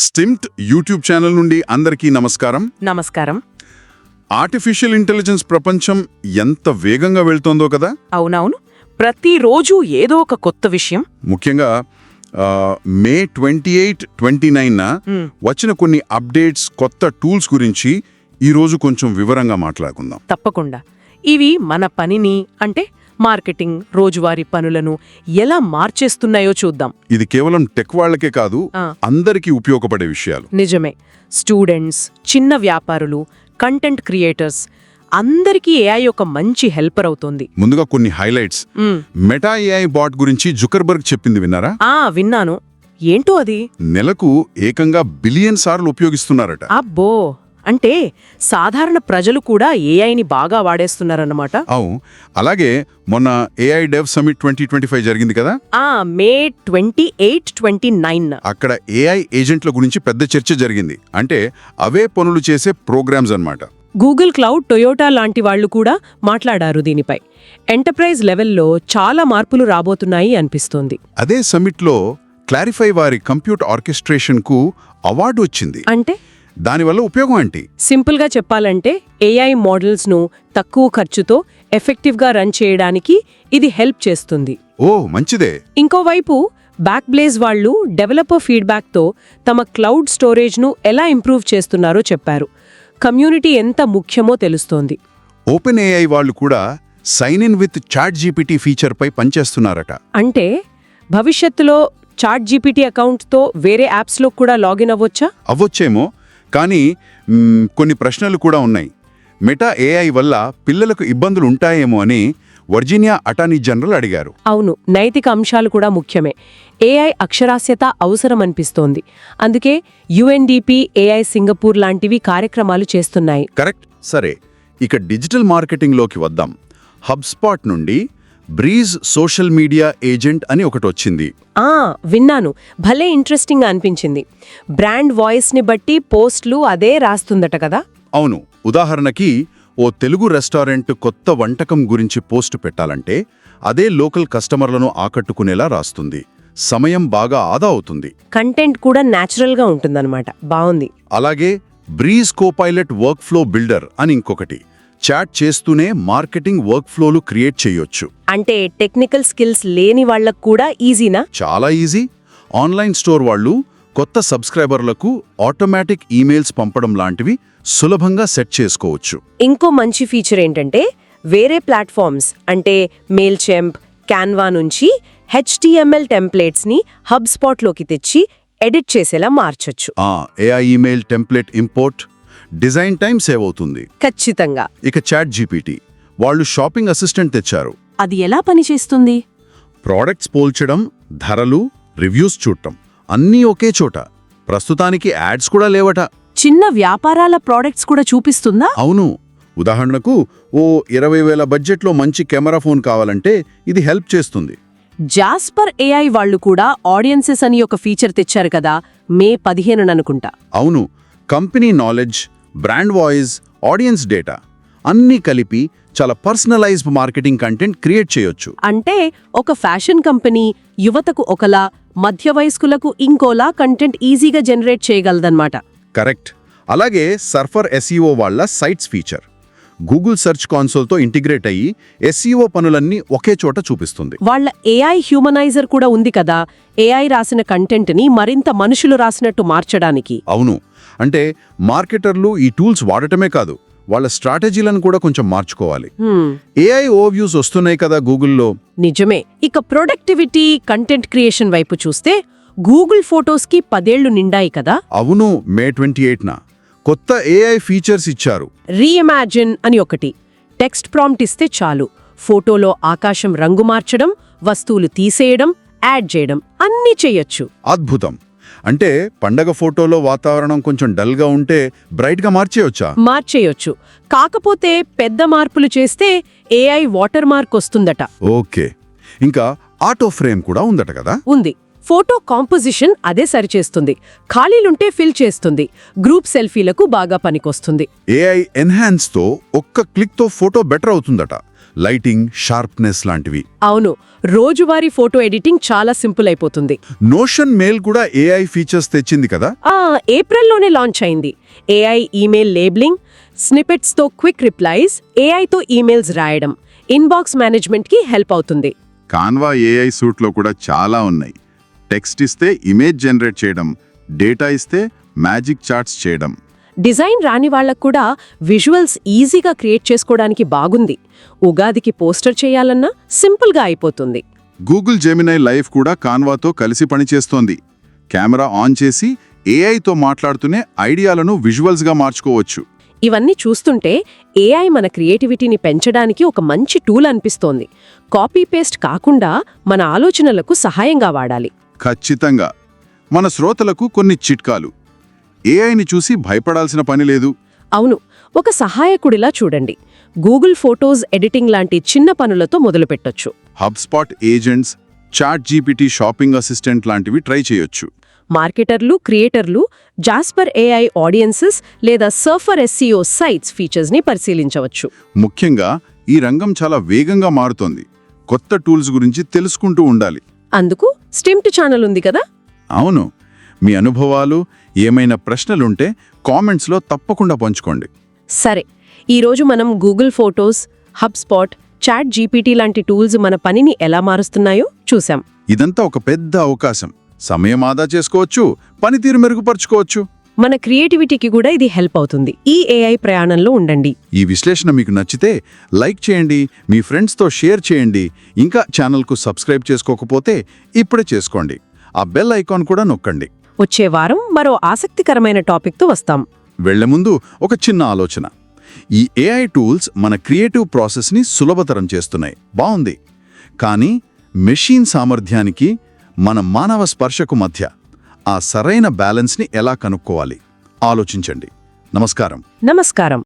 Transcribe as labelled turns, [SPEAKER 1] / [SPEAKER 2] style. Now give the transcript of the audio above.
[SPEAKER 1] స్టిమ్ట్ YouTube channel నుండి అందరికీ నమస్కారం.
[SPEAKER 2] నమస్కారం.
[SPEAKER 1] ఆర్టిఫిషియల్ ఇంటెలిజెన్స్ ప్రపంచం ఎంత వేగంగా వెళ్తోందో కదా?
[SPEAKER 2] అవునవును. ప్రతిరోజు ఏదో ఒక కొత్త విషయం.
[SPEAKER 1] ముఖ్యంగా ఆ, May twenty eight twenty nine
[SPEAKER 2] మ్,
[SPEAKER 1] వచ్చిన కొన్ని అప్డేట్స్ కొత్త టూల్స్ గురించి ఈరోజు కొంచెం వివరంగా మాట్లాడుకుందాం.
[SPEAKER 2] తప్పకుండా. ఇవి మన పనిని అంటే మార్కెటింగ్ రోజువారీ పనులను ఎలా మార్చేస్తున్నాయో చూద్దాం.
[SPEAKER 1] ఇది కేవలం టెక్ వాళ్ళకే కాదు. అందరికీ ఉపయోగపడే విషయాలు.
[SPEAKER 2] నిజమే. స్టూడెంట్స్ చిన్న వ్యాపారులు కంటెంట్ క్రియేటర్స్ అందరికీ ఏఐ ఒక మంచి హెల్పర్ అవుతోంది.
[SPEAKER 1] ముందుగా కొన్ని హైలైట్స్. మెటా ఏఐ బాట్ గురించి జుకర్బర్గ్ చెప్పింది విన్నారా?
[SPEAKER 2] ఆ విన్నాను. ఏంటో అది?
[SPEAKER 1] నెలకు ఏకంగా బిలియన్ సార్లు ఉపయోగిస్తున్నారట.
[SPEAKER 2] అబ్బో! అంటే సాధారణ ప్రజలు కూడా ఏఐని బాగా వాడేస్తున్నారన్నమాట.
[SPEAKER 1] అవు అలాగే మొన్న AI dev summit twenty twenty five జరిగింది కదా?
[SPEAKER 2] ఆ May twenty eight twenty nine.
[SPEAKER 1] అక్కడ ఏఐ ఏజెంట్ల గురించి పెద్ద చర్చ జరిగింది. అంటే అవే పనులు చేసే ప్రోగ్రామ్స్ అన్నమాట.
[SPEAKER 2] గూగుల్ క్లౌడ్ టొయోటా లాంటి వాళ్ళు కూడా మాట్లాడారు దీనిపై. ఎంటర్ప్రైజ్ లెవెల్లో చాలా మార్పులు రాబోతున్నాయి అనిపిస్తోంది.
[SPEAKER 1] అదే సమిట్లో క్లారిఫై వారి కంప్యూటర్ ఆర్కెస్ట్రేషన్కు అవార్డు వచ్చింది.
[SPEAKER 2] అంటే?
[SPEAKER 1] దానివల్ల ఉపయోగం ఏంటి?
[SPEAKER 2] సింపుల్గా చెప్పాలంటే ఏఐ మోడల్స్ను తక్కువ ఖర్చుతో ఎఫెక్టివ్గా రన్ చేయడానికి ఇది హెల్ప్ చేస్తుంది.
[SPEAKER 1] ఓ మంచిదే.
[SPEAKER 2] ఇంకోవైపు బ్యాక్బ్లేజ్ వాళ్ళు డెవలపర్ ఫీడ్బ్యాక్తో తమ క్లౌడ్ స్టోరేజ్ను ఎలా ఇంప్రూవ్ చేస్తున్నారో చెప్పారు. కమ్యూనిటీ ఎంత ముఖ్యమో తెలుస్తోంది.
[SPEAKER 1] ఓపెన్ ఏఐ వాళ్ళు కూడా sign in with chat GPT ఫీచర్పై పనిచేస్తున్నారట.
[SPEAKER 2] అంటే భవిష్యత్తులో చాట్ జీపీటీ అకౌంట్తో వేరే యాప్స్లో కూడా లాగిన్ అవ్వొచ్చా?
[SPEAKER 1] అవ్వొచ్చేమో. కానీ కొన్ని ప్రశ్నలు కూడా ఉన్నాయి. మెటా ఏఐ వల్ల పిల్లలకు ఇబ్బందులు ఉంటాయేమో అని వర్జీనియా అటార్నీ జనరల్ అడిగారు.
[SPEAKER 2] అవును నైతిక అంశాలు కూడా ముఖ్యమే. ఏఐ అక్షరాస్యత అవసరమనిపిస్తోంది. అందుకే యుఎన్డిపి ఏఐ సింగపూర్ లాంటివి కార్యక్రమాలు చేస్తున్నాయి.
[SPEAKER 1] కరెక్ట్. సరే ఇక డిజిటల్ మార్కెటింగ్లోకి వద్దాం. హబ్స్పాట్ నుండి బ్రీజ్ సోషల్ మీడియా ఏజెంట్ అని ఒకటి వచ్చింది.
[SPEAKER 2] ఆ విన్నాను. భలే ఇంట్రెస్టింగ్ అనిపించింది. బ్రాండ్ వాయిస్ని బట్టి పోస్ట్లు అదే రాస్తుందట కదా?
[SPEAKER 1] అవును. ఉదాహరణకి ఓ తెలుగు రెస్టారెంట్ కొత్త వంటకం గురించి పోస్ట్ పెట్టాలంటే అదే లోకల్ కస్టమర్లను ఆకట్టుకునేలా రాస్తుంది. సమయం బాగా ఆదా అవుతుంది.
[SPEAKER 2] కంటెంట్ కూడా న్యాచురల్గా ఉంటుందన్నమాట. బాగుంది.
[SPEAKER 1] అలాగే breeze copilot work flow builder అని ఇంకొకటి. చాట్ చేస్తూనే మార్కెటింగ్ వర్క్ ఫ్లోలు క్రియేట్ చేయొచ్చు.
[SPEAKER 2] అంటే టెక్నికల్ స్కిల్స్ లేని వాళ్ళకు కూడా ఈజీనా?
[SPEAKER 1] చాలా ఈజీ. ఆన్లైన్ స్టోర్ వాళ్ళు కొత్త సబ్స్క్రైబర్లకు ఆటోమేటిక్ ఈమెయిల్స్ పంపడం లాంటివి సులభంగా సెట్ చేసుకోవచ్చు.
[SPEAKER 2] ఇంకో మంచి ఫీచర్ ఏంటంటే వేరే ప్లాట్ఫామ్స్ అంటే మెయిల్ చెంప్ క్యాన్వా నుంచి హెచ్టిఎంఎల్ టెంప్లెట్స్ని హబ్ స్పాట్లోకి తెచ్చి ఎడిట్ చేసేలా మార్చొచ్చు.
[SPEAKER 1] ఆ AI email template import design time save అవుతుంది.
[SPEAKER 2] ఖచ్చితంగా.
[SPEAKER 1] ఇక చాట్ జీపీటీ. వాళ్ళు షాపింగ్ అసిస్టెంట్ తెచ్చారు.
[SPEAKER 2] అది ఎలా పనిచేస్తుంది
[SPEAKER 1] ప్రోడక్ట్స్ పోల్చడం ధరలు రివ్యూస్ చూడటం. అన్నీ ఒకే చోట. ప్రస్తుతానికి యాడ్స్ కూడా లేవట.
[SPEAKER 2] చిన్న వ్యాపారాల ప్రోడక్ట్స్ కూడా చూపిస్తుందా?
[SPEAKER 1] అవును. ఉదాహరణకు ఓ ఇరవై వేల బడ్జెట్లో మంచి కెమెరా ఫోన్ కావాలంటే ఇది హెల్ప్ చేస్తుంది.
[SPEAKER 2] జాస్పర్ ఏఐ వాళ్ళు కూడా ఆడియన్సెస్ అని ఒక ఫీచర్ తెచ్చారు కదా మే పదిహేనుననుకుంటా
[SPEAKER 1] అవును. Company knowledge brand voice audience data అన్నీ కలిపి చాలా పర్సనలైజ్డ్ మార్కెటింగ్ కంటెంట్ క్రియేట్ చేయొచ్చు.
[SPEAKER 2] అంటే ఒక ఫ్యాషన్ కంపెనీ యువతకు ఒకలా మధ్య వయస్కులకు ఇంకోలా కంటెంట్ ఈజీగా జనరేట్ చేయగలదన్నమాట.
[SPEAKER 1] కరెక్ట్. అలాగే సర్ఫర్ ఎస్ఈఓ వాళ్ళ సైట్స్ ఫీచర్. గూగుల్ సెర్చ్ కాన్సోల్తో ఇంటిగ్రేట్ అయ్యి ఎస్ఈఓ పనులన్నీ ఒకే చోట చూపిస్తుంది.
[SPEAKER 2] వాళ్ళ ఏఐ హ్యూమనైజర్ కూడా ఉంది కదా ఏఐ రాసిన కంటెంట్ని మరింత మనుషులు రాసినట్టు మార్చడానికి.
[SPEAKER 1] అవును. అంటే మార్కెటర్లు ఈ టూల్స్ వాడటమే కాదు వాళ్ళ స్ట్రాటజీలను కూడా కొంచెం మార్చుకోవాలి. ఏఐ ఓవ్యూస్ వస్తున్నాయి కదా గూగుల్లో.
[SPEAKER 2] నిజమే. ఇక ప్రొడక్టివిటీ కంటెంట్ క్రియేషన్ వైపు చూస్తే గూగుల్ ఫోటోస్కి పదేళ్ళు నిండాయి కదా.
[SPEAKER 1] అవును మే ట్వంటీ ఎయిట్న. కొత్త ఏఐ ఫీచర్స్ ఇచ్చారు.
[SPEAKER 2] రీఇమాజిన్ అని ఒకటి. టెక్స్ట్ ప్రాంప్ట్ ఇస్తే చాలు. ఫోటోలో ఆకాశం రంగు మార్చడం వస్తువులు తీసేయడం యాడ్ చేయడం అన్నీ చేయొచ్చు.
[SPEAKER 1] అద్భుతం. అంటే పండగ ఫోటోలో వాతావరణం కొంచెం డల్గా ఉంటే బ్రైట్గా మార్చేయొచ్చా?
[SPEAKER 2] మార్చేయొచ్చు. కాకపోతే పెద్ద మార్పులు చేస్తే ఏఐ వాటర్ మార్క్ వస్తుందట.
[SPEAKER 1] ఓకే. ఇంకా ఆటో ఫ్రేమ్ కూడా ఉందట కదా?
[SPEAKER 2] ఉంది. ఫోటో కాంపోజిషన్ అదే సరిచేస్తుంది. ఖాళీలుంటే ఫిల్ చేస్తుంది. గ్రూప్ సెల్ఫీలకు బాగా పనికొస్తుంది.
[SPEAKER 1] ఏఐ ఎన్హాన్స్తో ఒక్క క్లిక్తో ఫోటో బెటర్ అవుతుందట.
[SPEAKER 3] లైటింగ్ షార్ప్నెస్ లాంటివి.
[SPEAKER 2] అవును. రోజువారీ ఫోటో ఎడిటింగ్ చాలా సింపుల్ అయిపోతుంది.
[SPEAKER 3] నోషన్ మెయిల్ కూడా ఏఐ ఫీచర్స్ తెచ్చింది కదా?
[SPEAKER 2] ఆ ఏప్రిల్లోనే లాంచ్ అయింది. ఏఐ ఈమెయిల్ లేబులింగ్ స్నిపెట్స్తో క్విక్ రిప్లైస్ ఏఐతో ఈమెయిల్స్ రాయడం. ఇన్బాక్స్ మేనేజ్మెంట్కి హెల్ప్ అవుతుంది.
[SPEAKER 1] కాన్వా ఏఐ సూట్లో కూడా చాలా ఉన్నాయి. టెక్స్ట్ ఇస్తే ఇమేజ్ జనరేట్ చేయడం డేటా ఇస్తే మ్యాజిక్ చార్ట్స్ చేయడం.
[SPEAKER 2] డిజైన్ రాని వాళ్ళకు కూడా విజువల్స్ ఈజీగా క్రియేట్ చేసుకోవడానికి బాగుంది. ఉగాదికి పోస్టర్ చేయాలన్నా సింపుల్గా అయిపోతుంది.
[SPEAKER 1] గూగుల్ జెమినై లైవ్ కూడా కాన్వాతో కలిసి పనిచేస్తోంది. కెమెరా ఆన్ చేసి ఏఐతో మాట్లాడుతూనే ఐడియాలను విజువల్స్గా మార్చుకోవచ్చు.
[SPEAKER 2] ఇవన్నీ చూస్తుంటే ఏఐ మన క్రియేటివిటీని పెంచడానికి ఒక మంచి టూల్ అనిపిస్తోంది. కాపీ పేస్ట్ కాకుండా మన ఆలోచనలకు సహాయంగా వాడాలి.
[SPEAKER 1] ఖచ్చితంగా. మన శ్రోతలకు కొన్ని చిట్కాలు. ఏఐని చూసి భయపడాల్సిన పని లేదు.
[SPEAKER 2] అవును ఒక సహాయకుడిలా చూడండి. గూగుల్ ఫోటోస్ ఎడిటింగ్ లాంటి చిన్న పనులతో మొదలుపెట్టొచ్చు.
[SPEAKER 1] HubSpot agents ChatGPT shopping assistant లాంటివి ట్రై చేయొచ్చు.
[SPEAKER 2] మార్కెటర్లు క్రియేటర్లు జాస్పర్ ఏఐ ఆడియన్సెస్ లేదా సర్ఫర్ ఎస్సీఓ సైట్స్ ఫీచర్స్ని పరిశీలించవచ్చు.
[SPEAKER 1] ముఖ్యంగా ఈ రంగం చాలా వేగంగా మారుతోంది. కొత్త టూల్స్ గురించి తెలుసుకుంటూ ఉండాలి.
[SPEAKER 2] అందుకు స్టిమ్ట్ ఛానల్ ఉంది కదా?
[SPEAKER 1] అవును. మీ అనుభవాలు ఏమైనా ప్రశ్నలుంటే కామెంట్స్లో తప్పకుండా పంచుకోండి.
[SPEAKER 2] సరే. ఈరోజు మనం Google photos HubSpot chat GPT లాంటి టూల్స్ మన పనిని ఎలా మారుస్తున్నాయో చూసాం
[SPEAKER 1] ఇదంతా ఒక పెద్ద అవకాశం. సమయం ఆదా చేసుకోవచ్చు పనితీరు మెరుగుపరుచుకోవచ్చు.
[SPEAKER 2] మన క్రియేటివిటీకి కూడా ఇది హెల్ప్ అవుతుంది. ఈ ఏఐ ప్రయాణంలో ఉండండి.
[SPEAKER 1] ఈ విశ్లేషణ మీకు నచ్చితే లైక్ చేయండి మీ ఫ్రెండ్స్తో షేర్ చేయండి ఇంకా ఛానల్కు సబ్స్క్రైబ్ చేసుకోకపోతే ఇప్పుడే చేసుకోండి. ఆ బెల్ ఐకాన్ కూడా నొక్కండి.
[SPEAKER 2] వచ్చే వారం మరో ఆసక్తికరమైన టాపిక్తో వస్తాం.
[SPEAKER 1] వెళ్ళే ముందు ఒక చిన్న ఆలోచన. ఈ ఏఐ టూల్స్ మన క్రియేటివ్ ప్రాసెస్ని సులభతరం చేస్తున్నాయి. బావుంది. కానీ మెషీన్ సామర్థ్యానికి మన మానవ స్పర్శకు మధ్య ఆ సరైన బ్యాలెన్స్ని ఎలా కనుక్కోవాలి? ఆలోచించండి. నమస్కారం.
[SPEAKER 2] నమస్కారం.